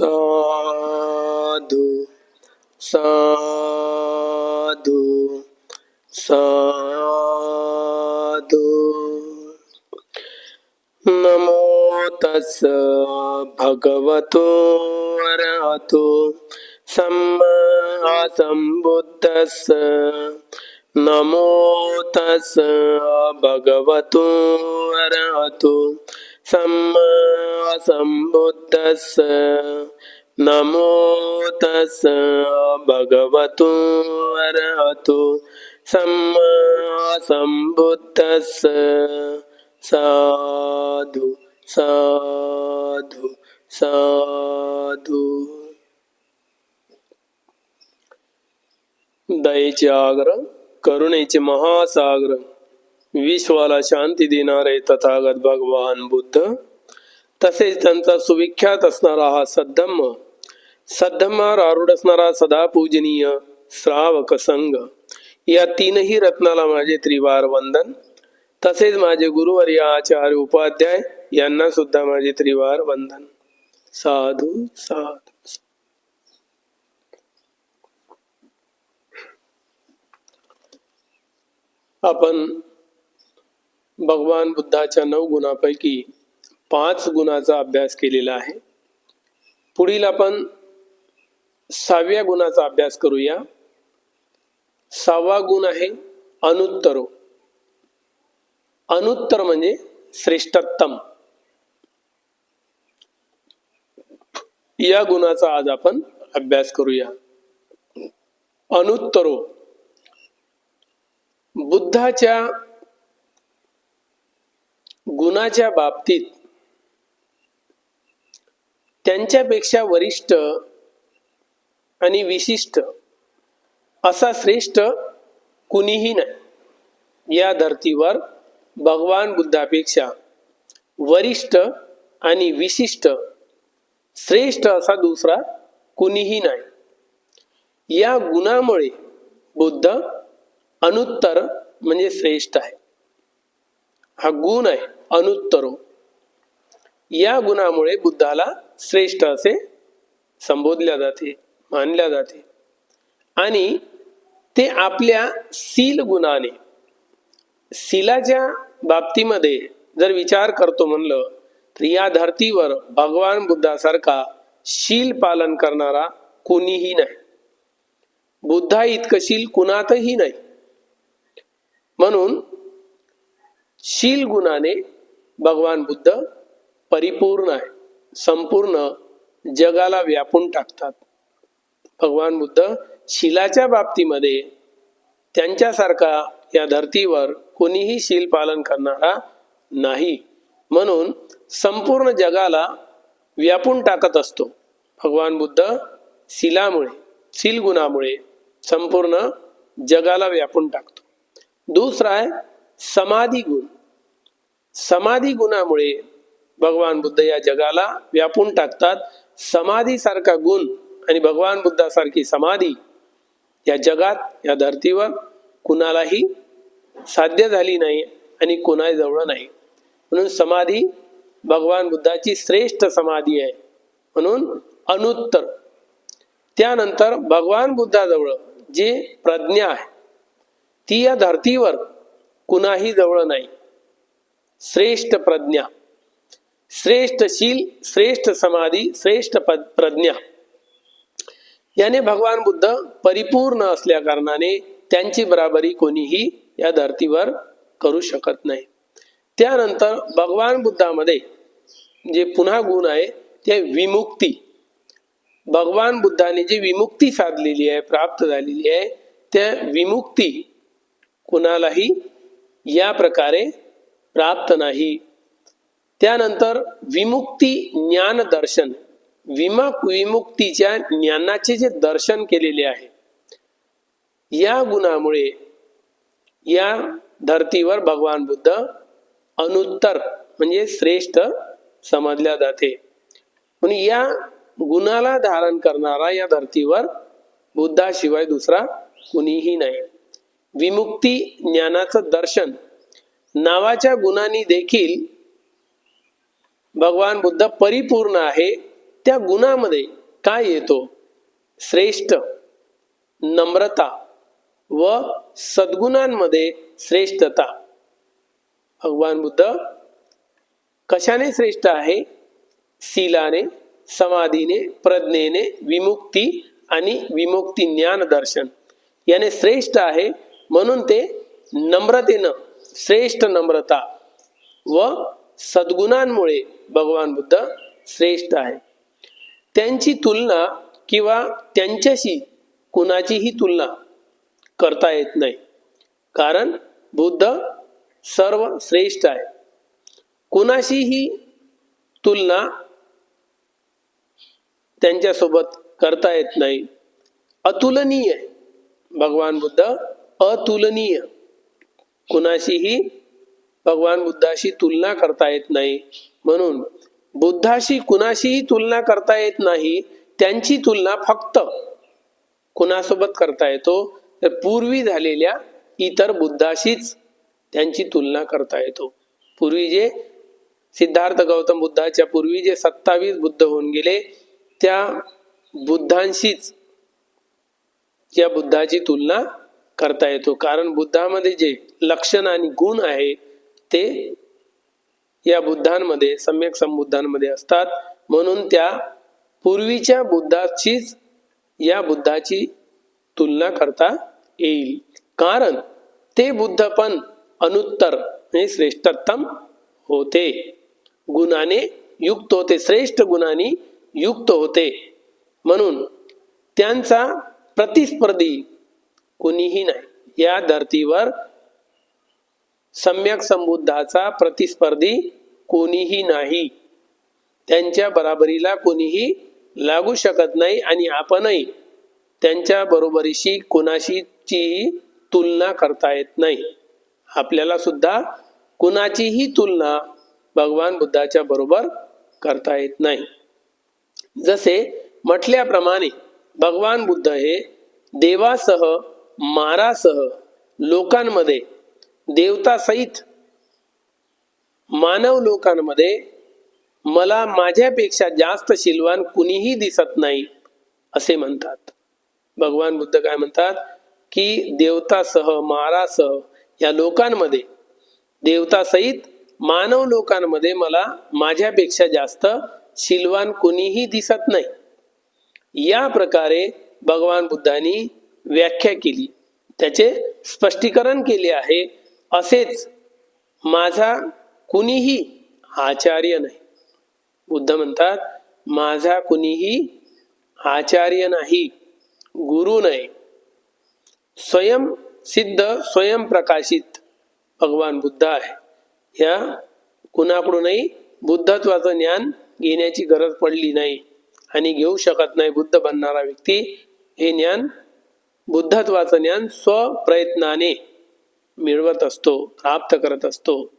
සාදු සාදු සාදු නමෝ තස් භගවතු අරහතු සම්මා සම්බුද්දස්ස නමෝ තස් භගවතු අරහතු සම්මා සම්බුද්දස්ස නමෝ තස් භගවතු අරහතු සම්මා සම්බුද්දස්ස සාදු සාදු සාදු దయచి ఆగర కరుణించి మహాసాగరం विश्वाला शांती देणारे तथागत भगवान बुद्ध तसेच त्यांचा सुविख्यात असणारा हा सद्धम्म सद्धम्मावर आरूढ असणारा सदा पूजनीय श्रावक संघ. या तीनही रत्नाला माझे त्रिवार वंदन. तसेच माझे गुरुवर्य आचार्य उपाध्याय यांना सुद्धा माझे त्रिवार वंदन. साधू साधू. आपण भगवान बुद्धाच्या नऊ गुणापैकी पाच गुणाचा अभ्यास केलेला आहे. पुढील आपण सहाव्या गुणाचा अभ्यास करूया. सहावा गुण आहे अनुत्तरो. अनुत्तर म्हणजे श्रेष्ठत्तम. या गुणाचा आज आपण अभ्यास करूया. अनुत्तरो. बुद्धाच्या गुणाच्या बाबतीत त्यांच्यापेक्षा वरिष्ठ आणि विशिष्ट असा श्रेष्ठ कुणीही नाही. या धर्तीवर भगवान बुद्धापेक्षा वरिष्ठ आणि विशिष्ट श्रेष्ठ असा दुसरा कुणीही नाही. या गुणामुळे बुद्ध अनुत्तर म्हणजे श्रेष्ठ आहे. हा गुण आहे अनुत्तरो. या गुणामुळे बुद्धाला श्रेष्ठ असे संबोधल्या जाते मानल्या जाते. आणि ते आपल्या सील गुणाने शिलाच्या बाबतीमध्ये जर विचार करतो म्हणलं तर या धर्तीवर भगवान बुद्धासारखा शील पालन करणारा कोणीही नाही. बुद्धा इतकं शील कुणातही नाही. म्हणून शील गुणाने भगवान बुद्ध परिपूर्ण आहे. संपूर्ण जगाला व्यापून टाकतात. भगवान बुद्ध शिलाच्या बाबतीमध्ये त्यांच्यासारखा या धर्तीवर कोणीही शील पालन करणारा नाही. म्हणून संपूर्ण जगाला व्यापून टाकत असतो. भगवान बुद्ध शिलामुळे शील गुणामुळे संपूर्ण जगाला व्यापून टाकतो. दुसरा आहे समाधी गुण. समाधी गुणामुळे भगवान बुद्ध या जगाला व्यापून टाकतात. समाधी सारखा गुण आणि भगवान बुद्धासारखी समाधी या जगात या धर्तीवर कुणालाही साध्य झाली नाही आणि कुणाजवळ नाही. म्हणून समाधी भगवान बुद्धाची श्रेष्ठ समाधी आहे. म्हणून अनुत्तर. त्यानंतर भगवान बुद्धाजवळ जे प्रज्ञा आहे ती या धर्तीवर कुणाही जवळ नाही. श्रेष्ठ प्रज्ञा. श्रेष्ठशील श्रेष्ठ समाधी श्रेष्ठ प्रज्ञा. याने भगवान बुद्ध परिपूर्ण असल्या कारणाने त्यांची बराबरी कोणीही या धर्तीवर करू शकत नाही. त्यानंतर भगवान बुद्धामध्ये जे पुन्हा गुण आहे ते विमुक्ती. भगवान बुद्धाने जी विमुक्ती साधलेली आहे प्राप्त झालेली आहे त्या विमुक्ती कुणालाही या प्रकारे प्राप्त नाही. त्यानंतर विमुक्ती ज्ञान दर्शन. विमा विमुक्तीच्या ज्ञानाचे जे दर्शन केलेले आहे या गुणामुळे या धर्तीवर भगवान बुद्ध अनुत्तर म्हणजे श्रेष्ठ समजल्या जाते. म्हणून या गुणाला धारण करणारा या धर्तीवर बुद्धाशिवाय दुसरा कुणीही नाही. विमुक्ती ज्ञानाचं दर्शन नावाच्या गुणांनी देखील भगवान बुद्ध परिपूर्ण आहे त्या गुणामध्ये काय येतो? श्रेष्ठ नम्रता व सद्गुणांमध्ये श्रेष्ठता. भगवान बुद्ध कशाने श्रेष्ठ आहे? शिलाने समाधीने प्रज्ञेने विमुक्ती आणि विमुक्ती ज्ञान दर्शन. याने श्रेष्ठ आहे म्हणून ते नम्रतेनं श्रेष्ठ नम्रता व सद्गुणांमुळे भगवान बुद्ध श्रेष्ठ आहे. त्यांची तुलना किंवा त्यांच्याशी कुणाचीही तुलना करता येत नाही. कारण बुद्ध सर्व श्रेष्ठ आहे. कुणाशीही तुलना त्यांच्यासोबत करता येत नाही. अतुलनीय भगवान बुद्ध अतुलनीय. कुणाशीही भगवान बुद्धाशी तुलना करता येत नाही. म्हणून बुद्धाशी कुणाशीही तुलना करता येत नाही त्यांची तुलना फक्त कुणासोबत करता येतो? तर पूर्वी झालेल्या इतर बुद्धाशीच त्यांची तुलना करता येतो. पूर्वी जे सिद्धार्थ गौतम बुद्धाच्या पूर्वी जे सत्तावीस बुद्ध होऊन गेले त्या बुद्धांशीच या बुद्धाची तुलना करता येतो. कारण बुद्धामध्ये जे लक्षण आणि गुण आहे ते या बुद्धांमध्ये सम्यक संबुद्धांमध्ये असतात. म्हणून त्या पूर्वीच्या बुद्धाचीच या बुद्धाची तुलना करता येईल. कारण ते बुद्ध पण अनुत्तर म्हणजे श्रेष्ठतम होते. गुणाने युक्त होते श्रेष्ठ गुणाने युक्त होते. म्हणून त्यांचा प्रतिस्पर्धी कोणीही नाही. या धर्तीवर सम्यक संबुद्धाचा प्रतिस्पर्धी कोणीही नाही. त्यांच्या बराबरीला कोणीही लागू शकत नाही आणि आपणही त्यांच्या बरोबरीशी कोणाशीची तुलना करता येत नाही. आपल्याला सुद्धा कुणाचीही तुलना भगवान बुद्धाच्या बरोबर करता येत नाही. जसे म्हटल्याप्रमाणे भगवान बुद्ध हे देवासह मारासह लोकांमध्ये देवतासहित मानव लोकांमध्ये मला माझ्यापेक्षा जास्त शिलवान कुणीही दिसत नाही असे म्हणतात. भगवान बुद्ध काय म्हणतात? की देवतासह मारासह या लोकांमध्ये देवतासहित मानव लोकांमध्ये मला माझ्यापेक्षा जास्त शिलवान कुणीही दिसत नाही. या प्रकारे भगवान बुद्धांनी व्याख्या केली. त्याचे स्पष्टीकरण केले आहे. असेच माझा कुणीही आचार्य नाही. बुद्ध म्हणतात माझा कुणीही आचार्य नाही गुरु नाही. स्वयं सिद्ध स्वयं प्रकाशित भगवान बुद्ध आहे. या कुणाकडूनही बुद्धत्वाचं ज्ञान घेण्याची गरज पडली नाही आणि घेऊ शकत नाही बुद्ध बनणारा व्यक्ती हे ज्ञान बुद्धत्वाचं ज्ञान स्वप्रयत्नाने मिळवत असतो प्राप्त करत असतो.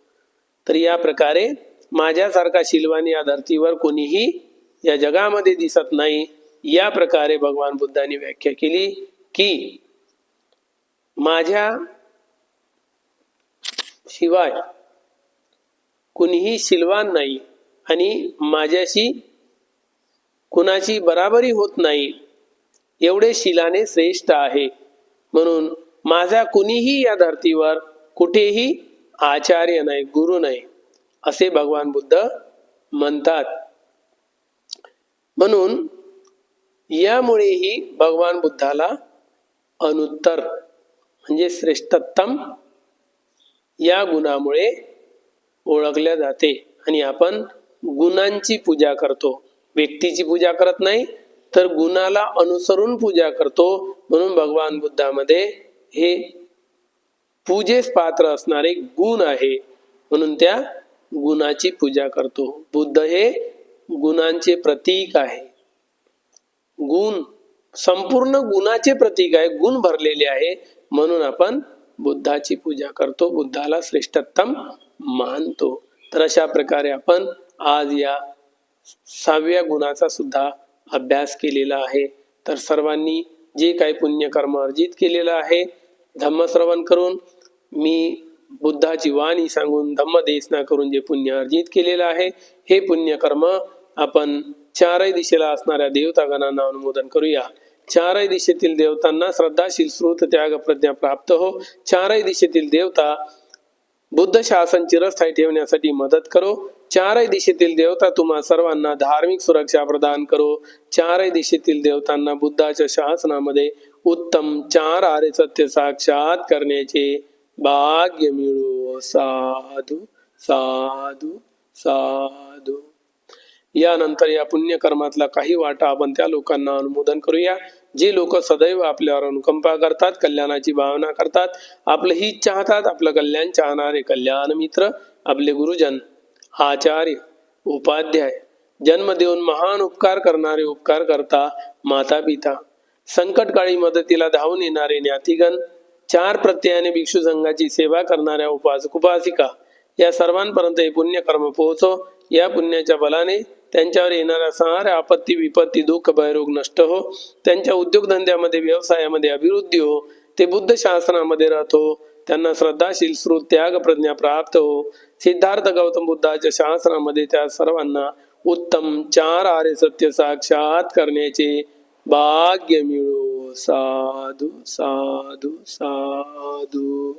तर या प्रकारे माझ्यासारखा शिलवान या धर्तीवर कोणीही या जगामध्ये दिसत नाही. या प्रकारे भगवान बुद्धांनी व्याख्या केली की माझ्या शिवाय कुणीही शिलवान नाही आणि माझ्याशी कुणाची बराबरी होत नाही. एवढे शिलाने श्रेष्ठ आहे. म्हणून माझा कुणीही या धर्तीवर कुठेही आचार्य नाही गुरु नाही असे भगवान बुद्ध म्हणतात. म्हणून यामुळेही भगवान बुद्धाला अनुत्तर म्हणजे श्रेष्ठतम या गुणामुळे ओळखल्या जाते. आणि आपण गुणांची पूजा करतो. व्यक्तीची पूजा करत नाही तर गुणाला अनुसरून पूजा करतो. म्हणून भगवान बुद्धामध्ये हे पूजेस पात्र असणारे गुण आहे. म्हणून त्या गुणाची पूजा करतो. बुद्ध हे गुणांचे प्रतीक आहे. गुण संपूर्ण गुणाचे प्रतीक आहे. गुण भरलेले आहे. म्हणून आपण बुद्धाची पूजा करतो. बुद्धाला श्रेष्ठतम मानतो. तर अशा प्रकारे आपण आज या सहाव्या गुणाचा सुद्धा अभ्यास केलेला आहे. तर सर्वांनी जे काही पुण्यकर्म अर्जित केलेलं आहे धम्मश्रवण करून मी बुद्धाची वाणी सांगून धम्मदेशना करून जे पुण्य अर्जित केलेलं आहे हे पुण्यकर्म आपण चारही दिशेला असणाऱ्या देवतागणांना अनुमोदन करूया. चारही दिशेतील देवतांना श्रद्धाशील श्रुत त्याग प्रज्ञा प्राप्त हो. चारही दिशेतील देवता बुद्ध शासन चिरस्थायी ठेवण्यासाठी मदत करो. चारही दिशेतील देवता तुम्हा सर्वांना धार्मिक सुरक्षा प्रदान करो. चारही दिशेतील देवतांना बुद्धाच्या शासनामध्ये उत्तम चार आर्य सत्य साक्षात करण्याचे भाग्य मिळो. साधू साधू साधू. यानंतर या पुण्यकर्मातला काही वाटा आपण त्या लोकांना अनुमोदन करूया. जे लोक सदैव आपल्यावर अनुकंपा करतात कल्याणाची भावना करतात आपलं हित चाहतात आपलं कल्याण चाहणारे कल्याण मित्र आपले गुरुजन. आचार्य उपाध्याय जन्म देऊन महान उपकार करणारे उपकार करता माता पिता संकटकाळी मदतीला धावून येणारे ज्ञातिगण चार प्रत्ययाने भिक्षू संघाची सेवा करणाऱ्या उपासक उपासिका या सर्वांपर्यंत हे पुण्यकर्म पोहोचो. या पुण्याच्या बलाने त्यांच्यावर येणाऱ्या साऱ्या आपत्ती विपत्ती दुःख भयरोग नष्ट हो. त्यांच्या उद्योगधंद्यामध्ये व्यवसायामध्ये अभिवृद्धी हो. ते बुद्ध शासनामध्ये राहतो. त्यांना श्रद्धाशील श्रुत त्याग प्रज्ञा प्राप्त हो. सिद्धार्थ गौतम बुद्धाच्या शास्त्रामध्ये त्या सर्वांना उत्तम चार आर्य सत्य साक्षात करण्याचे भाग्य मिळो. साधू साधू साधू.